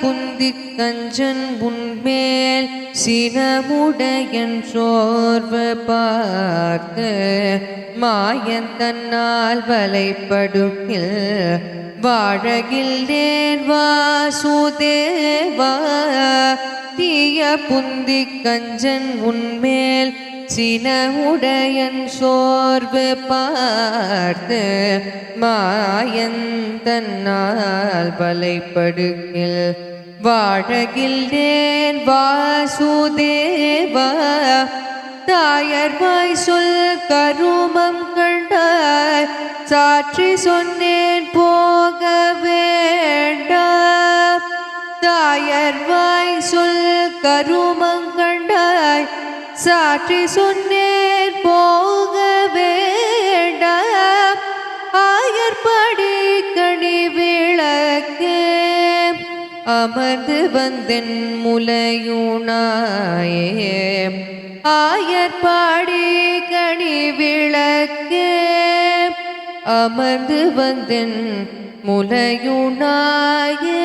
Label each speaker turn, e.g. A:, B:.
A: புந்தி கஞ்சன் உன்மேல் சினமுடையன் சோர்வு பார்த்து மாயன் தன்னால் வலைப்படுகில் வாழகில்லேன் வாசுதேவா தீய புந்தி கஞ்சன் உன்மேல் சினமுடையன் சோர்வு பார்த்து மாயன் தன்னால் வலைப்படுகில். வாழகில்லேன் வாசுதேவா தாயர்வாய் சொல் கருமம் கண்டாய் சாற்றி சொன்னேன் போக வேண்டாம் தாயர்வாய் சொல் கருமம் கண்டாய் சாற்றி சொன்னேர் போக வேண்டாம். ஆயர்படி கனி விளக்கே அமர்ந்து வந்தென் முலையுணாயே ஆயர்பாடி கனி விளக்கே அமர்ந்து வந்தென் முலையுணாயே